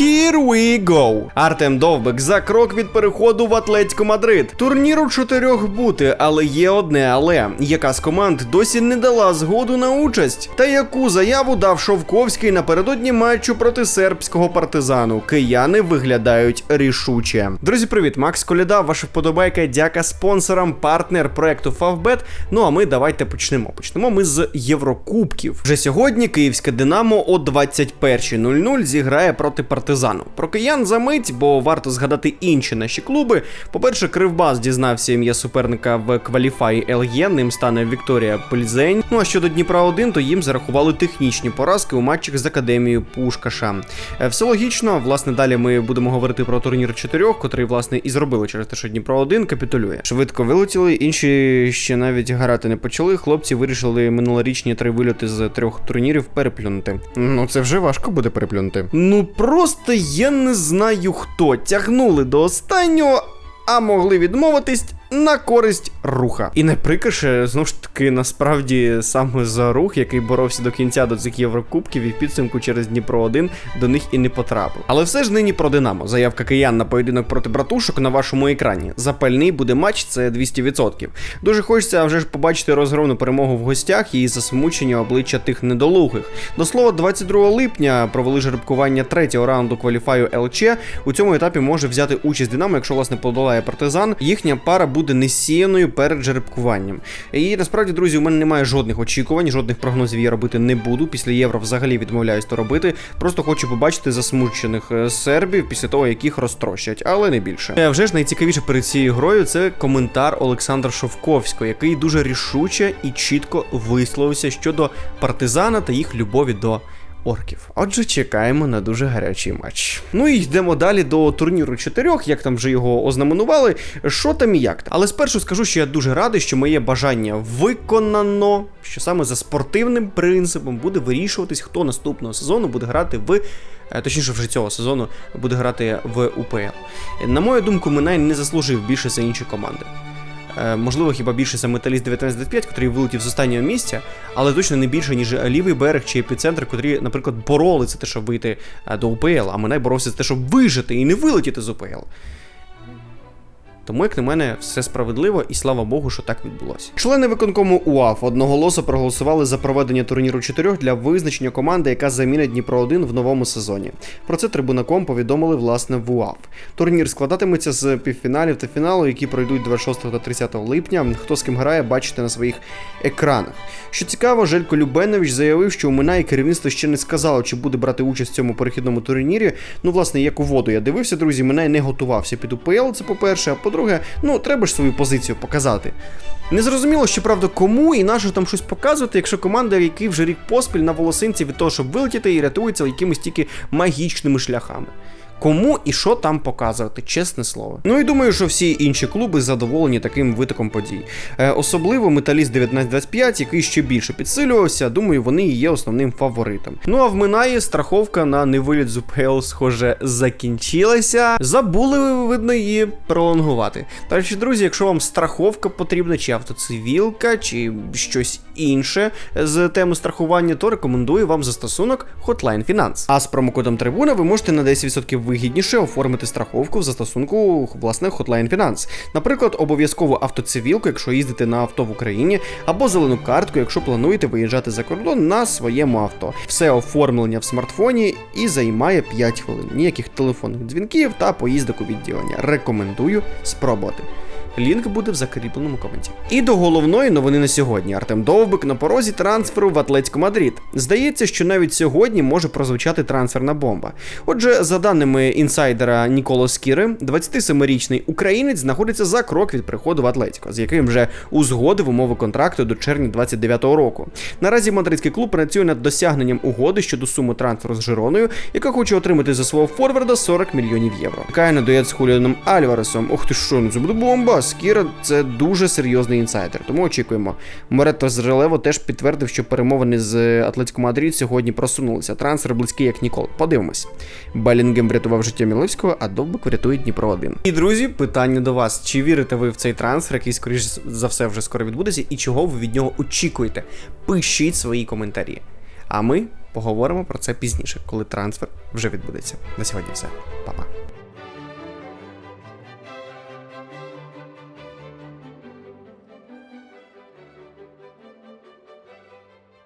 Here we go! Артем Довбик за крок від переходу в Атлетико Мадрид. Турніру чотирьох бути, але є одне але. Яка з команд досі не дала згоду на участь? Та яку заяву дав Шовковський напередодні матчу проти сербського партизану? Кияни виглядають рішуче. Друзі, привіт! Макс Коляда, ваша вподобайка, дяка спонсорам, партнер проекту Favbet. Ну а ми давайте почнемо. Почнемо ми з Єврокубків. Вже сьогодні київське Динамо о 21.00 зіграє проти партизану. Про киян за мить, бо варто згадати інші наші клуби. По-перше, Кривбас дізнався ім'я суперника в кваліфаї ЛЄ, ним стане Вікторія Пельзень. Ну а щодо Дніпра 1 то їм зарахували технічні поразки у матчах з академією Пушкаша. Е, Все логічно. Власне, далі ми будемо говорити про турнір чотирьох, котрий власне і зробили через те, що Дніпро 1 капітулює. Швидко вилетіли, інші ще навіть грати не почали. Хлопці вирішили минулорічні три вильоти з трьох турнірів переплюнути. Ну це вже важко буде переплюнути. Ну просто я не знаю хто. Тягнули до останнього, а могли відмовитись. На користь руха. І найприкріше, знову ж таки, насправді саме за рух, який боровся до кінця до цих Єврокубків, і в підсумку через Дніпро 1 до них і не потрапив. Але все ж нині про Динамо. Заявка киян на поєдинок проти братушок на вашому екрані. Запальний буде матч, це 200%. Дуже хочеться вже ж побачити розгромну перемогу в гостях і засмучення обличчя тих недолугих. До слова, 22 липня провели жеребкування третього раунду кваліфаю ЛЧ. У цьому етапі може взяти участь Динамо, якщо власне подолає партизан. Їхня пара буде несіяною перед жеребкуванням. І насправді, друзі, у мене немає жодних очікувань, жодних прогнозів я робити не буду. Після євро взагалі відмовляюсь то робити. Просто хочу побачити засмучених е, сербів після того, як їх розтрощать, але не більше. Вже ж найцікавіше перед цією грою це коментар Олександра Шовковського, який дуже рішуче і чітко висловився щодо партизана та їх любові до. Орків. Отже, чекаємо на дуже гарячий матч. Ну і йдемо далі до турніру чотирьох, як там вже його ознаменували. Що там і як. там. Але спершу скажу, що я дуже радий, що моє бажання виконано, що саме за спортивним принципом буде вирішуватись, хто наступного сезону буде грати в. е, Точніше, вже цього сезону буде грати в УПЛ. На мою думку, Минай не заслужив більше за інші команди. Е, Можливо, хіба більше за металіст 1925, який вилетів з останнього місця, але точно не більше, ніж лівий берег чи епіцентр, котрі, наприклад, боролися те, щоб вийти е, до УПЛ, а Минай боровся за те, щоб вижити і не вилетіти з УПЛ. Тому, як на мене, все справедливо і слава Богу, що так відбулося. Члени виконкому УАФ одноголосо проголосували за проведення турніру чотирьох для визначення команди, яка замінить Дніпро 1 в новому сезоні. Про це трибунаком повідомили власне в УАФ. Турнір складатиметься з півфіналів та фіналу, які пройдуть 26 та 30 липня. Хто з ким грає, бачите на своїх екранах. Що цікаво, Желько Любенович заявив, що у Минай керівництво ще не сказало, чи буде брати участь в цьому перехідному турнірі. Ну, власне, як у воду я дивився, друзі, Минай не готувався під УПЛ, це по-перше, а по-друге, ну треба ж свою позицію показати. Не зрозуміло, що правда, кому і на що там щось показувати, якщо команда, який вже рік поспіль на волосинці від того, щоб вилетіти і рятується якимись тільки магічними шляхами. Кому і що там показувати, чесне слово. Ну і думаю, що всі інші клуби задоволені таким витоком подій. Е, особливо металіст 1925, який ще більше підсилювався. Думаю, вони і є основним фаворитом. Ну а в Минаї страховка на невиліт з УПЛ, схоже, закінчилася. Забули, видно, її пролонгувати. Та речі, друзі, якщо вам страховка потрібна, чи автоцивілка, чи щось інше з теми страхування, то рекомендую вам застосунок Hotline Finance. А з промокодом Трибуна ви можете на 10% вигідніше оформити страховку в застосунку власне Hotline Finance. Наприклад, обов'язково автоцивілку, якщо їздите на авто в Україні, або зелену картку, якщо плануєте виїжджати за кордон на своєму авто. Все оформлення в смартфоні і займає 5 хвилин. Ніяких телефонних дзвінків та поїздок у відділення. Рекомендую спробувати. Лінк буде в закріпленому коменті. І до головної новини на сьогодні. Артем Довбик на порозі трансферу в Атлетико Мадрид. Здається, що навіть сьогодні може прозвучати трансферна бомба. Отже, за даними інсайдера Ніколо Скіри, 27-річний українець знаходиться за крок від приходу в Атлетико, з яким вже узгодив умови контракту до червня 29-го року. Наразі мадридський клуб працює над досягненням угоди щодо суми трансферу з Жироною, яка хоче отримати за свого форварда 40 мільйонів євро. Чекає на дует з Хуліаном Альваресом. Ох ти що, ну це буде бомба! Скіра це дуже серйозний інсайдер, тому очікуємо. Моретто з Релево теж підтвердив, що перемовини з Атлетико Мадрид сьогодні просунулися. Трансфер близький як ніколи. Подивимось. Белінгем врятував життя Мілевського, а Довбик врятує Дніпро 1. І друзі, питання до вас: чи вірите ви в цей трансфер, який скоріш за все вже скоро відбудеться, і чого ви від нього очікуєте? Пишіть свої коментарі. А ми поговоримо про це пізніше, коли трансфер вже відбудеться. На сьогодні все, Па-па.